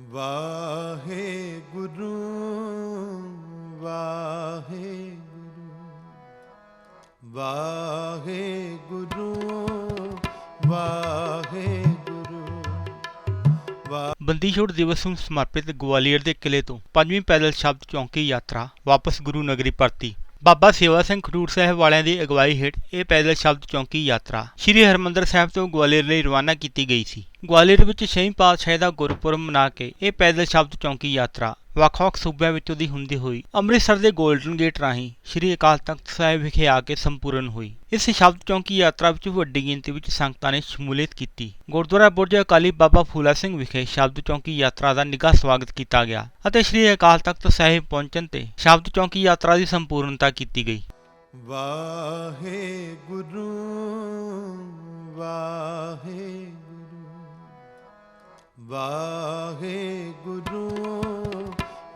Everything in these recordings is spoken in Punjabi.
ਵਾਹਿਗੁਰੂ ਵਾਹਿਗੁਰੂ ਵਾਹਿਗੁਰੂ ਵਾਹਿਗੁਰੂ। ਵਾ ਬੰਦੀ ਛੋੜ ਦਿਵਸ ਨੂੰ ਸਮਰਪਿਤ ਗਵਾਲੀਅਰ ਦੇ ਕਿਲੇ ਤੋਂ ਪੰਜਵੀਂ ਪੈਦਲ ਸ਼ਬਦ ਚੌਂਕੀ ਯਾਤਰਾ ਵਾਪਸ ਗੁਰੂ ਨਗਰੀ ਪਰਤੀ। ਬਾਬਾ ਸੇਵਾ ਸਿੰਘ ਖਡੂਰ ਸਾਹਿਬ ਵਾਲਿਆਂ ਦੀ ਅਗਵਾਈ ਹੇਠ ਇਹ ਪੈਦਲ ਸ਼ਬਦ ਚੌਂਕੀ ਯਾਤਰਾ ਸ੍ਰੀ ਹਰਮੰਦਰ ਸਾਹਿਬ ਤੋਂ ਗਵਾਲੀਅਰ ਲਈ ਰਵਾਨਾ ਕੀਤੀ ਗਈ ਸੀ। ਗਵਾਲੀਅਰ ਵਿੱਚ ਛੇਵੀਂ ਪਾਤਸ਼ਾਹੀ ਦਾ ਗੁਰਪੁਰਬ ਮਨਾ ਕੇ ਇਹ ਪੈਦਲ ਸ਼ਬਦ ਚੌਂਕੀ ਯਾਤਰਾ ਵੱਖ-ਵੱਖ ਸੂਬਿਆਂ ਵਿੱਚੋਂ ਦੀ ਹੁੰਦੀ ਹੋਈ। ਅੰਮ੍ਰਿਤਸਰ ਦੇ 골ਡਨ ਗੇਟ ਰਾਹੀਂ ਸ੍ਰੀ ਅਕਾਲ ਤਖਤ ਸਾਹਿਬ ਵਿਖੇ ਆ ਕੇ ਸੰਪੂਰਨ ਹੋਈ। ਇਸ ਸ਼ਬਦ ਚੌਂਕੀ ਯਾਤਰਾ ਵਿੱਚ ਵੱਡੀ ਗਿਣਤੀ ਵਿੱਚ ਸੰਗਤਾਂ ਨੇ ਸ਼ਮੂਲੀਅਤ ਕੀਤੀ। ਗੁਰਦੁਆਰਾ ਬੁਰਜ ਅਕਾਲੀ ਬਾਬਾ ਫੂਲਾ ਸਿੰਘ ਵਿਖੇ ਸ਼ਬਦ ਚੌਂਕੀ ਯਾਤਰਾ ਦਾ ਨਿੱਘਾ ਸਵਾਗਤ ਕੀਤਾ ਗਿਆ ਅਤੇ ਸ੍ਰੀ ਅਕਾਲ ਤਖਤ ਸਾਹਿਬ ਪਹੁੰਚਣ ਤੇ ਸ਼ਬਦ ਚੌਂਕੀ ਯਾਤਰਾ ਦੀ ਸੰਪੂਰਨਤਾ ਕੀਤੀ ਗਈ। ਵਾਹਿਗੁਰੂ ਵਾਹਿਗੁਰੂ ਵਾਹਿਗੁਰੂ।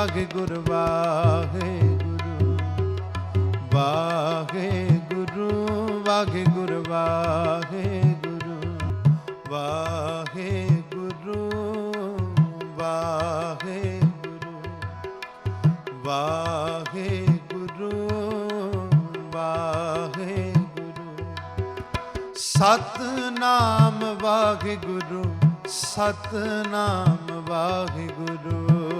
ਵਾਹਿਗੁਰੂ ਵਾਹਿਗੁਰੂ ਵਾਹਿਗੁਰੂ ਵਾਹਿਗੁਰੂ ਵਾਹਿਗੁਰੂ ਵਾਹਿਗੁਰੂ ਵਾਹਿਗੁਰੂ ਵਾਹਿਗੁਰੂ ਵਾਹਿਗੁਰੂ ਸਤਨਾਮ ਵਾਹਿਗੁਰੂ ਸਤਨਾਮ ਵਾਹਿਗੁਰੂ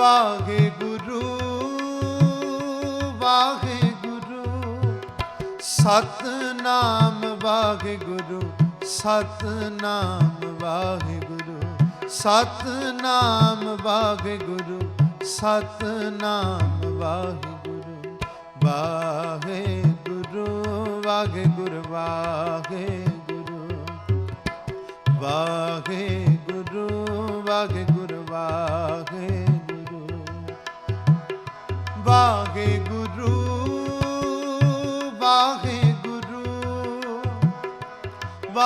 ਵਾਹੇ ਗੁਰੂ ਵਾਹੇ ਗੁਰੂ ਸਤਨਾਮ ਵਾਹੇ ਗੁਰੂ ਸਤਨਾਮ ਵਾਹੇ ਗੁਰੂ ਸਤਨਾਮ ਵਾਹੇ ਗੁਰੂ ਸਤਨਾਮ ਵਾਹੇ ਗੁਰੂ ਵਾਹੇ ਗੁਰੂ ਵਾਹੇ ਗੁਰੂ ਵਾਹੇ ਗੁਰੂ ਵਾਹੇ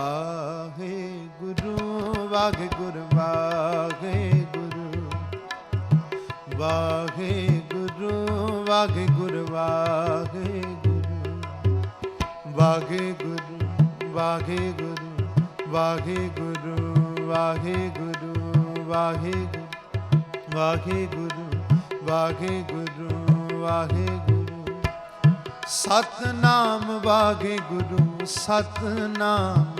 ਵਾਹਿਗੁਰੂ ਵਾਹਿਗੁਰੂ ਵਾਹਿਗੁਰੂ ਵਾਹਿਗੁਰੂ ਵਾਹਿਗੁਰੂ ਵਾਹਿਗੁਰੂ ਵਾਹਿਗੁਰੂ ਵਾਹਿਗੁਰੂ ਵਾਹਿਗੁਰੂ ਵਾਹਿਗੁਰੂ ਵਾਹਿਗੁਰੂ ਵਾਹਿਗੁਰੂ ਵਾਹਿਗੁਰੂ ਵਾਹਿਗੁਰੂ ਸਤਨਾਮ ਵਾਹਿਗੁਰੂ ਸਤਨਾਮ।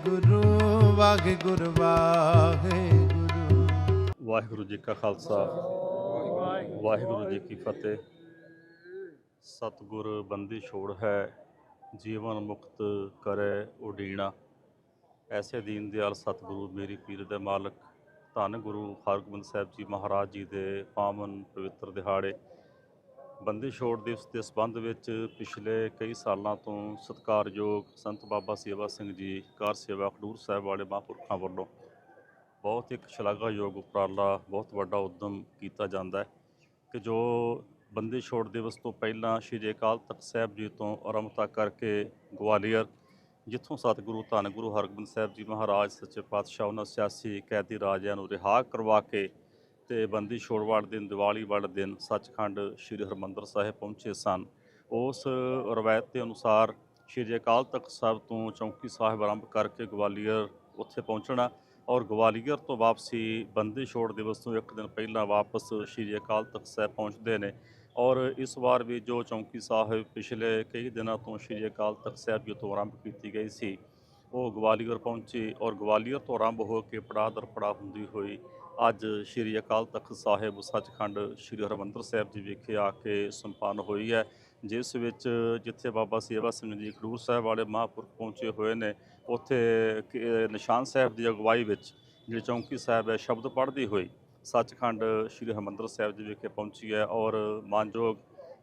ਵਾਹਿਗੁਰੂ ਵਾਹਿਗੁਰੂ ਜੀ ਕਾ ਖਾਲਸਾ, ਵਾਹਿਗੁਰੂ ਜੀ ਕੀ ਫਤਿਹ। ਸਤਿਗੁਰ ਬੰਦੀ ਛੋੜ ਹੈ, ਜੀਵਨ ਮੁਕਤ ਕਰੇ ਉਡੀਣਾ। ਐਸੇ ਦੀਨ ਦਿਆਲ ਸਤਿਗੁਰੂ ਮੇਰੀ ਪੀਰ ਦੇ ਮਾਲਕ, ਧੰਨ ਗੁਰੂ ਹਰਗੋਬਿੰਦ ਸਾਹਿਬ ਜੀ ਮਹਾਰਾਜ ਜੀ ਦੇ ਪਾਵਨ ਪਵਿੱਤਰ ਦਿਹਾੜੇ। ਬੰਦੀ ਛੋੜ ਦਿਵਸ ਦੇ ਸੰਬੰਧ ਵਿੱਚ ਪਿਛਲੇ ਕਈ ਸਾਲਾਂ ਤੋਂ ਸਤਿਕਾਰਯੋਗ ਸੰਤ ਬਾਬਾ ਸੇਵਾ ਸਿੰਘ ਜੀ, ਕਾਰ ਸੇਵਾ ਖਡੂਰ ਸਾਹਿਬ ਵਾਲੇ ਮਹਾਂਪੁਰਖਾਂ ਵੱਲੋਂ ਬਹੁਤ ਇੱਕ ਸ਼ਲਾਘਾਯੋਗ ਉਪਰਾਲਾ, ਬਹੁਤ ਵੱਡਾ ਉਦਮ ਕੀਤਾ ਜਾਂਦਾ ਹੈ ਕਿ ਜੋ ਬੰਦੀ ਛੋੜ ਦਿਵਸ ਤੋਂ ਪਹਿਲਾਂ ਸ਼੍ਰੀ ਅਕਾਲ ਤਖਤ ਸਾਹਿਬ ਜੀ ਤੋਂ ਆਰੰਭਤਾ ਕਰਕੇ ਗਵਾਲੀਅਰ, ਜਿੱਥੋਂ ਸਤਿਗੁਰੂ ਧੰਨ ਗੁਰੂ ਹਰਗੋਬਿੰਦ ਸਾਹਿਬ ਜੀ ਮਹਾਰਾਜ, ਸੱਚੇ ਪਾਤਸ਼ਾਹ, ਉਹਨਾਂ ਸਿਆਸੀ ਕੈਦੀ ਰਾਜਿਆਂ ਨੂੰ ਰਿਹਾ ਕਰਵਾ ਕੇ ਤੇ ਬੰਦੀ ਛੋੜ ਵਾਲੇ ਦਿਨ, ਦੀਵਾਲੀ ਵਾਲੇ ਦਿਨ ਸੱਚਖੰਡ ਸ੍ਰੀ ਹਰਮੰਦਰ ਸਾਹਿਬ ਪਹੁੰਚੇ ਸਨ। ਉਸ ਰਵਾਇਤ ਦੇ ਅਨੁਸਾਰ ਸ਼੍ਰੀ ਅਕਾਲ ਤਖਤ ਸਾਹਿਬ ਤੋਂ ਚੌਂਕੀ ਸਾਹਿਬ ਆਰੰਭ ਕਰਕੇ ਗਵਾਲੀਅਰ ਉੱਥੇ ਪਹੁੰਚਣਾ ਔਰ ਗਵਾਲੀਅਰ ਤੋਂ ਵਾਪਸੀ ਬੰਦੀ ਛੋੜ ਦਿਵਸ ਤੋਂ ਇੱਕ ਦਿਨ ਪਹਿਲਾਂ ਵਾਪਸ ਸ਼੍ਰੀ ਅਕਾਲ ਤਖਤ ਸਾਹਿਬ ਪਹੁੰਚਦੇ ਨੇ ਔਰ ਇਸ ਵਾਰ ਵੀ ਜੋ ਚੌਂਕੀ ਸਾਹਿਬ ਪਿਛਲੇ ਕਈ ਦਿਨਾਂ ਤੋਂ ਸ਼੍ਰੀ ਅਕਾਲ ਤਖਤ ਸਾਹਿਬ ਜੀ ਤੋਂ ਆਰੰਭ ਕੀਤੀ ਗਈ ਸੀ, ਉਹ ਗਵਾਲੀਅਰ ਪਹੁੰਚੀ ਔਰ ਗਵਾਲੀਅਰ ਤੋਂ ਆਰੰਭ ਹੋ ਕੇ ਪੜਾਅ ਦਰ ਪੜਾਅ ਹੁੰਦੀ ਹੋਈ ਅੱਜ ਸ਼੍ਰੀ ਅਕਾਲ ਤਖਤ ਸਾਹਿਬ ਸੱਚਖੰਡ ਸ਼੍ਰੀ ਹਰਿਮੰਦਰ ਸਾਹਿਬ ਜੀ ਵਿਖੇ ਆ ਕੇ ਸੰਪੰਨ ਹੋਈ ਹੈ, ਜਿਸ ਵਿੱਚ ਜਿੱਥੇ ਬਾਬਾ ਸੇਵਾ ਸਿੰਘ ਜੀ ਖਡੂਰ ਸਾਹਿਬ ਵਾਲੇ ਮਹਾਂਪੁਰਖ ਪਹੁੰਚੇ ਹੋਏ ਨੇ, ਉੱਥੇ ਕਿ- ਨਿਸ਼ਾਨ ਸਾਹਿਬ ਦੀ ਅਗਵਾਈ ਵਿੱਚ ਜਿਹੜੀ ਚੌਂਕੀ ਸਾਹਿਬ ਹੈ, ਸ਼ਬਦ ਪੜ੍ਹਦੀ ਹੋਈ ਸੱਚਖੰਡ ਸ਼੍ਰੀ ਹਰਿਮੰਦਰ ਸਾਹਿਬ ਜੀ ਵਿਖੇ ਪਹੁੰਚੀ ਹੈ ਔਰ ਮਾਨਯੋਗ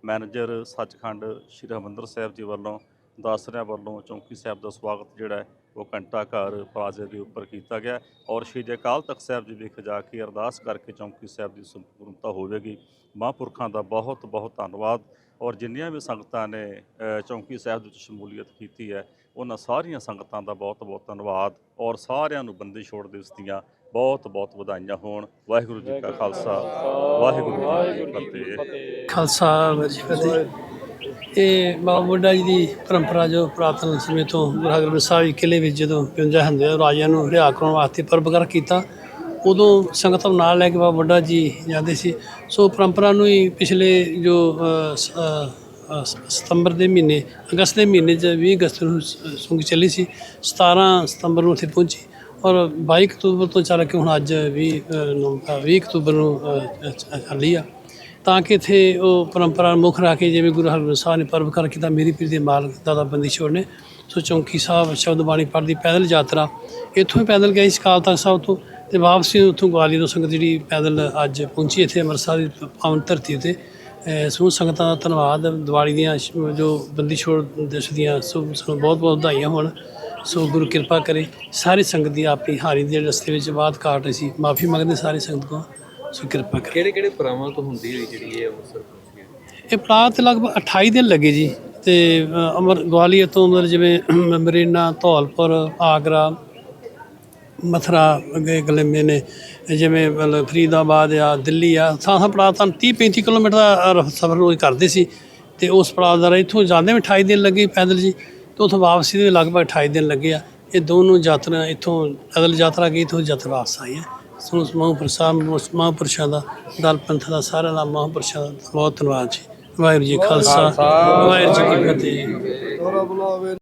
ਮੈਨੇਜਰ ਸੱਚਖੰਡ ਸ਼੍ਰੀ ਹਰਿਮੰਦਰ ਸਾਹਿਬ ਜੀ ਵੱਲੋਂ, ਦਾਸਰਿਆਂ ਵੱਲੋਂ ਚੌਂਕੀ ਸਾਹਿਬ ਦਾ ਸਵਾਗਤ ਜਿਹੜਾ ਹੈ ਉਹ ਘੰਟਾ ਘਰ ਪਲਾਜ਼ੇ ਦੇ ਉੱਪਰ ਕੀਤਾ ਗਿਆ ਔਰ ਸ਼੍ਰੀ ਅਕਾਲ ਤਖਤ ਸਾਹਿਬ ਜੀ ਵਿਖੇ ਜਾ ਕੇ ਅਰਦਾਸ ਕਰਕੇ ਚੌਂਕੀ ਸਾਹਿਬ ਦੀ ਸੰਪੂਰਨਤਾ ਹੋਵੇਗੀ। ਮਹਾਂਪੁਰਖਾਂ ਦਾ ਬਹੁਤ ਬਹੁਤ ਧੰਨਵਾਦ ਔਰ ਜਿੰਨੀਆਂ ਵੀ ਸੰਗਤਾਂ ਨੇ ਚੌਂਕੀ ਸਾਹਿਬ ਵਿੱਚ ਸ਼ਮੂਲੀਅਤ ਕੀਤੀ ਹੈ ਉਹਨਾਂ ਸਾਰੀਆਂ ਸੰਗਤਾਂ ਦਾ ਬਹੁਤ ਬਹੁਤ ਧੰਨਵਾਦ ਔਰ ਸਾਰਿਆਂ ਨੂੰ ਬੰਦੀ ਛੋੜ ਦਿਵਸ ਦੀਆਂ ਬਹੁਤ ਬਹੁਤ ਵਧਾਈਆਂ ਹੋਣ। ਵਾਹਿਗੁਰੂ ਜੀ ਕਾ ਖਾਲਸਾ ਵਾਹਿਗੁਰੂ ਜੀ ਕੀ ਫਤਿਹ। ਖਾਲਸਾ ਵਾਹਿਗੁਰੂ ਜੀ ਕੀ ਫਤਿਹ। ਇਹ ਬਾਬਾ ਬੁੱਢਾ ਜੀ ਦੀ ਪਰੰਪਰਾ ਜੋ ਪ੍ਰਾਤਨ ਸਮੇਂ ਤੋਂ ਗੁਰੂ ਹਰਗੋਬਿੰਦ ਸਾਹਿਬ ਜੀ ਕਿਲੇ ਵਿੱਚ ਜਦੋਂ 55 ਹੁੰਦੇ ਆ, ਰਾਜਿਆਂ ਨੂੰ ਰਿਹਾ ਕਰਾਉਣ ਵਾਸਤੇ ਪਰਬਗਰ ਕੀਤਾ, ਉਦੋਂ ਸੰਗਤ ਨੂੰ ਨਾਲ ਲੈ ਕੇ ਬਾਬਾ ਬੁੱਢਾ ਜੀ ਜਾਂਦੇ ਸੀ। ਸੋ ਪਰੰਪਰਾ ਨੂੰ ਹੀ ਪਿਛਲੇ ਜੋ ਸਤੰਬਰ ਦੇ ਮਹੀਨੇ, ਅਗਸਤ ਦੇ ਮਹੀਨੇ ਚ 20 ਅਗਸਤ ਨੂੰ ਸੁੰਗ ਚੱਲੀ ਸੀ 17 ਸਤੰਬਰ ਨੂੰ ਉੱਥੇ ਪਹੁੰਚੀ ਔਰ 22 ਅਕਤੂਬਰ ਤੋਂ ਚੱਲ ਕੇ ਹੁਣ ਅੱਜ 20 ਨਵੰਬਰ- 20 ਅਕਤੂਬਰ ਨੂੰ ਚੱਲੀ ਆ। ਤਾਂ ਕਿ ਇੱਥੇ ਉਹ ਪਰੰਪਰਾ ਨੂੰ ਮੁੱਖ ਰੱਖ ਕੇ ਜਿਵੇਂ ਗੁਰੂ ਹਰਗੋਬਿੰਦ ਸਾਹਿਬ ਨੇ ਪਰਵ ਕਰ ਕੀਤਾ ਮੇਰੀ ਪੀਰ ਦੇ ਮਾਲਕ ਦਾਦਾ ਬੰਦੀ ਛੋੜ ਨੇ, ਸੋ ਚੌਂਕੀ ਸਾਹਿਬ ਸ਼ਬਦ ਬਾਣੀ ਪੜ੍ਹਦੀ ਪੈਦਲ ਯਾਤਰਾ, ਇੱਥੋਂ ਹੀ ਪੈਦਲ ਗਈ ਸੀ ਅਕਾਲ ਤਖਤ ਸਾਹਿਬ ਤੋਂ ਤੇ ਵਾਪਸੀ ਉੱਥੋਂ ਗਵਾਲੀਅਰ ਤੋਂ ਸੰਗਤ ਜਿਹੜੀ ਪੈਦਲ ਅੱਜ ਪਹੁੰਚੀ ਇੱਥੇ ਅੰਮ੍ਰਿਤਸਰ ਦੀ ਪਾਵਨ ਧਰਤੀ ਉਤੇ। ਅਹ ਸੰਗਤਾਂ ਦਾ ਧੰਨਵਾਦ, ਦੀਵਾਲੀ ਦੀਆਂ ਜੋ ਬੰਦੀ ਛੋੜ ਦਿਵਸ ਦੀਆਂ ਸੋ ਬਹੁਤ ਬਹੁਤ ਵਧਾਈਆਂ ਹੋਣ, ਸੋ ਗੁਰੂ ਕਿਰਪਾ ਕਰੇ, ਸਾਰੀ ਸੰਗਤ ਦੀ ਆਪਣੀ ਹਾਰੀ ਦੇ ਰਸਤੇ ਵਿੱਚ ਬਾਤ ਕਾਟ ਰਹੀ ਸੀ ਮਾਫੀ ਮੰਗਦੇ ਸਾਰੀ ਸੰਗਤ ਕੋ ਸੋ ਕਿਰਪਾ ਕਰੇ। ਕਿਹੜੇ ਕਿਹੜੇ ਪਰਾਵਾਂ ਤੋਂ ਹੁੰਦੀ ਹੋਈ ਜਿਹੜੀ ਇਹ ਅੰਮ੍ਰਿਤਸਰ ਪਹੁੰਚੀ ਹੈ? ਇਹ ਪਲਾਟ ਤੇ ਲਗਭਗ 28 ਦਿਨ ਲੱਗੇ ਜੀ ਤੇ ਅ, ਅਮਰ ਗਵਾਲੀਅਰ ਤੋਂ ਮਤਲਬ ਜਿਵੇਂ ਮਰੀਨਾ ਧੌਲਪੁਰ ਆਗਰਾ ਮਥਰਾ ਅੱਗੇ ਗਲੇਮੇ ਨੇ। ਜਿਵੇਂ ਮਤਲਬ ਫਰੀਦਾਬਾਦ ਆ ਦਿੱਲੀ ਆ ਥਾਂ ਥਾਂ ਪੜਾਅ ਤਾਂ 30 35 ਕਿਲੋਮੀਟਰ ਦਾ ਸਫ਼ਰ ਰੋਜ਼ ਕਰਦੇ ਸੀ ਤੇ ਉਸ ਪੜਾਅ ਦਾ ਇੱਥੋਂ ਜਾਂਦੇ ਵੀ 28 ਦਿਨ ਲੱਗੇ ਪੈਦਲ ਜੀ ਤੇ ਉੱਥੋਂ ਵਾਪਸੀ ਦੇ ਲਗਭਗ 28 ਦਿਨ ਲੱਗੇ ਆ। ਇਹ ਦੋਨੋਂ ਯਾਤਰਾ ਇੱਥੋਂ ਪੈਦਲ ਯਾਤਰਾ ਗਈ ਇੱਥੋਂ ਯਾਤਰਾ ਵਾਪਸ ਆਈ ਹੈ ਸੋ ਉਸ ਮਹਾਂਪੁਰਸ਼ਾਂ ਮਹਾਂਪੁਰਸ਼ਾਂ ਦਾ ਦਲ ਪੰਥ ਦਾ ਸਾਰਿਆਂ ਦਾ ਮਹਾਂਪੁਰਸ਼ਾਂ ਦਾ ਬਹੁਤ ਧੰਨਵਾਦ ਜੀ। ਵਾਹਿਗੁਰੂ ਜੀ ਖਾਲਸਾ ਵਾਹਿਗੁਰੂ ਜੀ ਕੀ ਫਤਿਹ।